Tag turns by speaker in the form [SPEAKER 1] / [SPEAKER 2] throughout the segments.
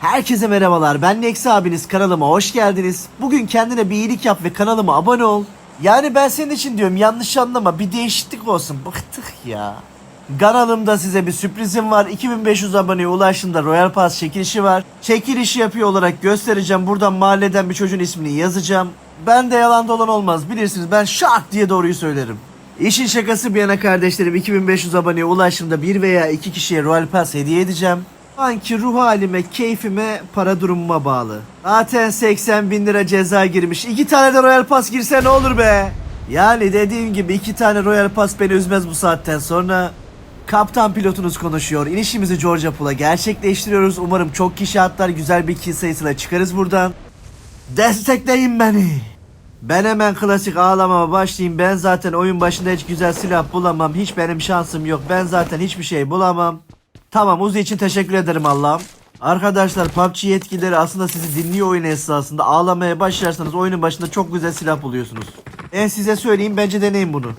[SPEAKER 1] Herkese merhabalar ben Neksi abiniz kanalıma hoş geldiniz. Bugün kendine bir iyilik yap ve kanalıma abone ol. Yani ben senin için diyorum yanlış anlama bir değişiklik olsun bıktık ya. Kanalımda size bir sürprizim var. 2500 aboneye ulaştığımda Royal Pass çekilişi var. Çekilişi yapıyor olarak göstereceğim. Buradan mahalleden bir çocuğun ismini yazacağım. Ben de yalan dolan olmaz bilirsiniz ben şak diye doğruyu söylerim. İşin şakası bir yana kardeşlerim 2500 aboneye ulaştığımda bir veya iki kişiye Royal Pass hediye edeceğim. Anki ruh halime, keyfime, para durumuma bağlı. Zaten 80 bin lira ceza girmiş. İki tane de Royal Pass girse ne olur be? Yani dediğim gibi iki tane Royal Pass beni üzmez bu saatten sonra. Kaptan pilotunuz konuşuyor. İnişimizi Georgia Pool'a gerçekleştiriyoruz. Umarım çok kişi atlar güzel bir kill sayısıyla çıkarız buradan. Destekleyin beni. Ben hemen klasik ağlamama başlayayım. Ben zaten oyun başında hiç güzel silah bulamam. Hiç benim şansım yok. Ben zaten hiçbir şey bulamam. Tamam Uzi için teşekkür ederim Allah'ım. Arkadaşlar PUBG yetkilileri aslında sizi dinliyor oyun esnasında. Ağlamaya başlarsanız oyunun başında çok güzel silah buluyorsunuz. Ben size söyleyeyim bence deneyin bunu.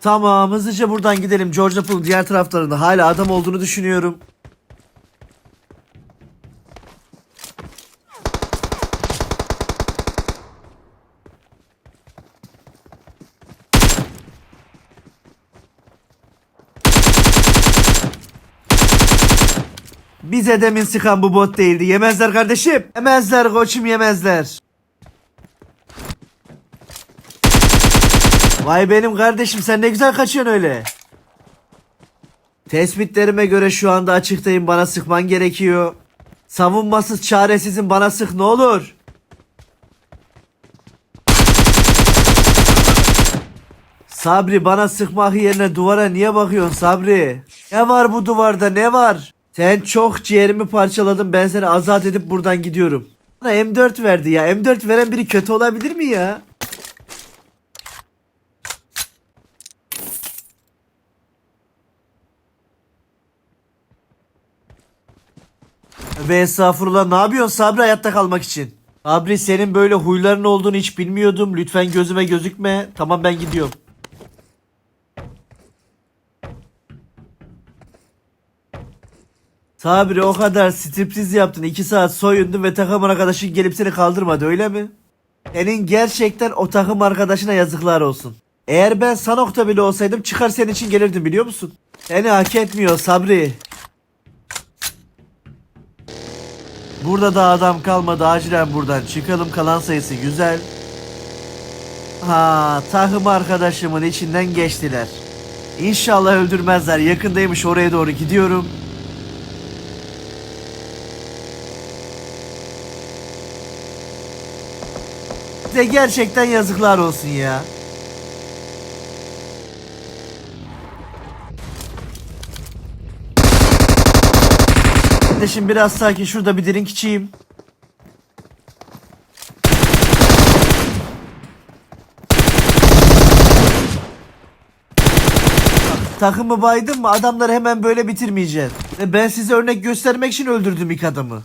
[SPEAKER 1] Tamam hızlıca buradan gidelim. Georgia Pool'un diğer taraflarında hala adam olduğunu düşünüyorum. Bize demin sıkan bu bot değildi. Yemezler kardeşim. Yemezler koçum yemezler. Vay benim kardeşim sen ne güzel kaçıyorsun öyle. Tespitlerime göre şu anda açıktayım bana sıkman gerekiyor. Savunmasız çaresizim bana sık ne olur. Sabri bana sıkmak yerine duvara niye bakıyorsun Sabri? Ne var bu duvarda ne var? Sen çok ciğerimi parçaladın ben seni azat edip buradan gidiyorum. Bana M4 verdi ya M4 veren biri kötü olabilir mi ya? Ve estağfurullah ne yapıyorsun Sabri hayatta kalmak için? Sabri senin böyle huyların olduğunu hiç bilmiyordum. Lütfen gözüme gözükme. Tamam ben gidiyorum. Sabri o kadar striptiz yaptın. 2 saat soyundun ve takım arkadaşın gelip seni kaldırmadı öyle mi? Senin gerçekten o takım arkadaşına yazıklar olsun. Eğer ben Sanok'ta bile olsaydım çıkar senin için gelirdim biliyor musun? Seni hak etmiyor Sabri. Burada da adam kalmadı acilen buradan çıkalım kalan sayısı güzel. Ha takım arkadaşımın içinden geçtiler. İnşallah öldürmezler yakındaymış oraya doğru gidiyorum. De gerçekten yazıklar olsun ya. Kardeşim biraz sakin şurada bir drink içeyim. Takımı baydın mı adamları hemen böyle bitirmeyeceksin. Ve ben size örnek göstermek için öldürdüm ilk adamı.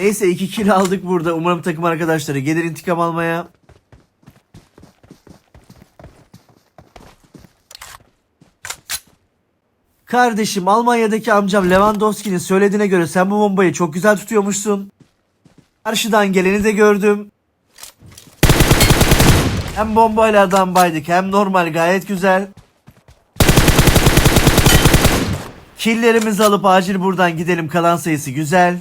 [SPEAKER 1] Neyse iki kill aldık burada. Umarım takım arkadaşları gelir intikam almaya. Kardeşim Almanya'daki amcam Lewandowski'nin söylediğine göre sen bu bombayı çok güzel tutuyormuşsun. Karşıdan geleni de gördüm. Hem bombayla adam baydık hem normal gayet güzel. Killlerimizi alıp acil buradan gidelim kalan sayısı güzel.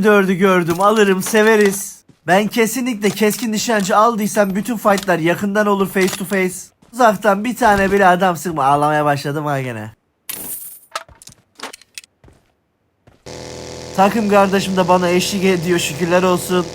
[SPEAKER 1] M24'ü gördüm alırım severiz. Ben kesinlikle keskin nişancı aldıysam bütün fightlar yakından olur face to face. Uzaktan bir tane bile adam sıkma ağlamaya başladım ha gene. Takım kardeşim de bana eşlik ediyor şükürler olsun.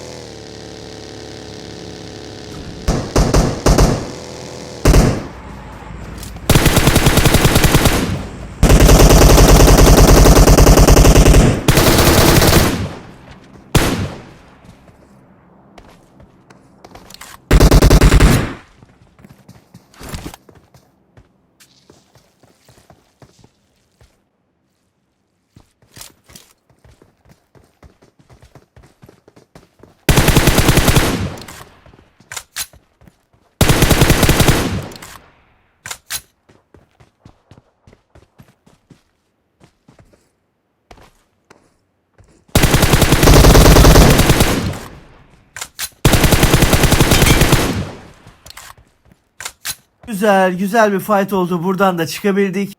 [SPEAKER 1] Güzel güzel bir fight oldu. Buradan da çıkabildik.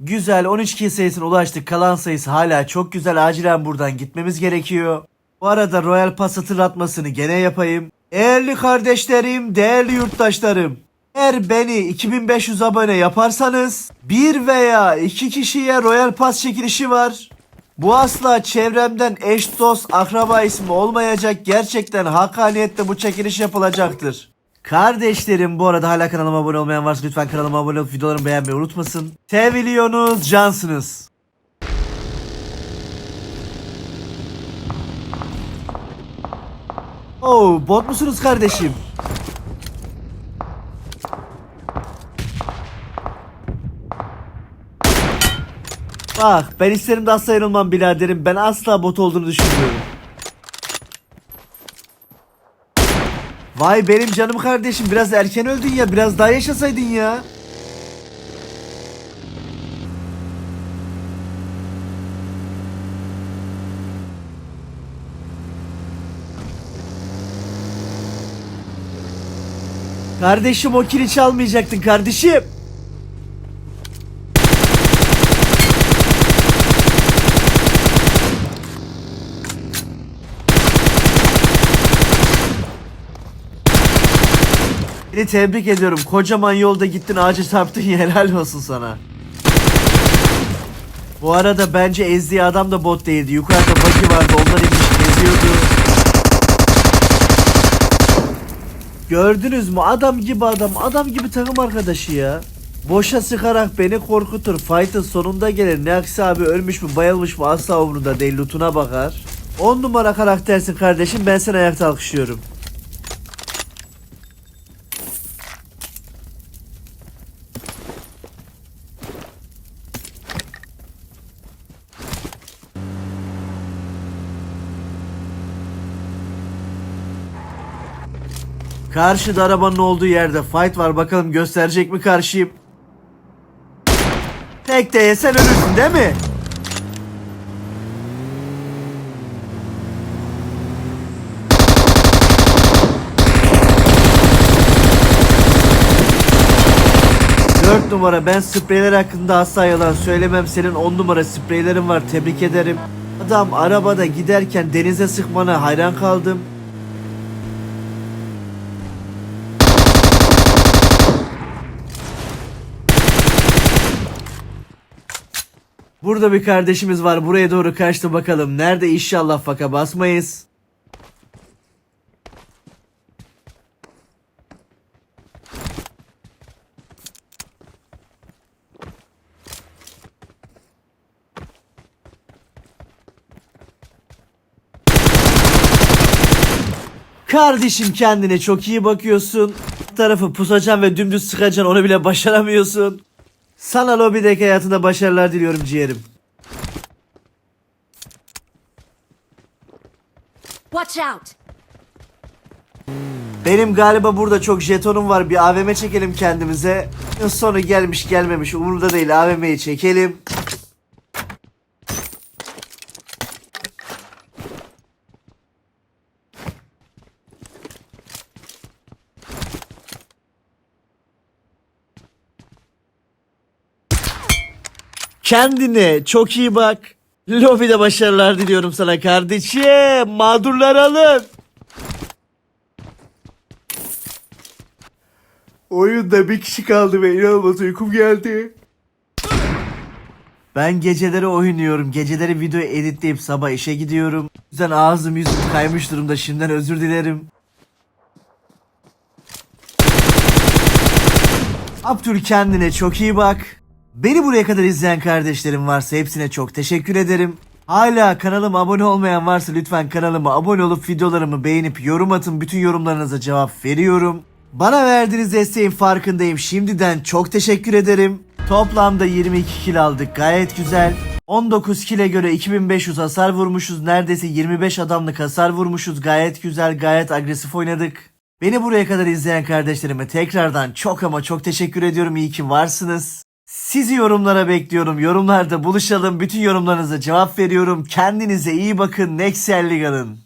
[SPEAKER 1] Güzel 13 kill sayısına ulaştık. Kalan sayısı hala çok güzel. Acilen buradan gitmemiz gerekiyor. Bu arada Royal Pass hatırlatmasını gene yapayım. Değerli kardeşlerim, değerli yurttaşlarım. Eğer beni 2500 abone yaparsanız bir veya iki kişiye Royal Pass çekilişi var. Bu asla çevremden eş dost akraba ismi olmayacak. Gerçekten hakkaniyetle bu çekiliş yapılacaktır. Kardeşlerim bu arada hala kanalıma abone olmayan varsa lütfen kanalıma abone olup videolarımı beğenmeyi unutmasın. Seviliyorsunuz, cansınız. Oo, bot musunuz kardeşim? Bak ben isterim de asla yanılmam biraderim. Ben asla bot olduğunu düşünmüyorum. Vay benim canım kardeşim biraz erken öldün ya biraz daha yaşasaydın ya. Kardeşim o kili çalmayacaktın kardeşim. Seni tebrik ediyorum. Kocaman yolda gittin ağaca çarptın ya helal olsun sana. Bu arada bence ezdiği adam da bot değildi. Yukarıda buggy vardı. Onlar inmiş geziyordu. Gördünüz mü? Adam gibi adam. Adam gibi takım arkadaşı ya. Boşa sıkarak beni korkutur. Fight'ın sonunda gelir. Ne aksi abi ölmüş mü bayılmış mı asla umurunda değil. Lootuna bakar. 10 numara karaktersin kardeşim. Ben seni ayakta alkışlıyorum. Karşıda arabanın olduğu yerde fight var. Bakalım gösterecek mi karşıyım? Tek de yesen ölürsün değil mi? Dört numara ben spreyler hakkında asla yalan söylemem. Senin on numara spreylerin var tebrik ederim. Adam arabada giderken denize sıkmana hayran kaldım. Burada bir kardeşimiz var. Buraya doğru kaçtı bakalım. Nerede inşallah faka basmayız. Kardeşim kendine çok iyi bakıyorsun. Tarafı pusacan ve dümdüz sıkacan onu bile başaramıyorsun. Sana lobideki hayatında başarılar diliyorum ciğerim.
[SPEAKER 2] Watch out!
[SPEAKER 1] Benim galiba burada çok jetonum var. Bir AVM çekelim kendimize. Sonu gelmiş gelmemiş umurumda değil. AVM'yi çekelim. Kendine çok iyi bak. Lobide başarılar diliyorum sana kardeşim. Mağdurlar alın. Oyunda bir kişi kaldı ve inanılmaz uykum geldi. Ben geceleri oynuyorum. Geceleri video editleyip sabah işe gidiyorum. O yüzden ağzım yüzüm kaymış durumda. Şimdiden özür dilerim. Abdül kendine çok iyi bak. Beni buraya kadar izleyen kardeşlerim varsa hepsine çok teşekkür ederim. Hala kanalıma abone olmayan varsa lütfen kanalıma abone olup videolarımı beğenip yorum atın. Bütün yorumlarınıza cevap veriyorum. Bana verdiğiniz desteğin farkındayım. Şimdiden çok teşekkür ederim. Toplamda 22 kill aldık. Gayet güzel. 19 kile göre 2500 hasar vurmuşuz. Neredeyse 25 adamlık hasar vurmuşuz. Gayet güzel, gayet agresif oynadık. Beni buraya kadar izleyen kardeşlerime tekrardan çok ama çok teşekkür ediyorum. İyi ki varsınız. Sizi yorumlara bekliyorum. Yorumlarda buluşalım. Bütün yorumlarınıza cevap veriyorum. Kendinize iyi bakın. Nexel Liga'nın.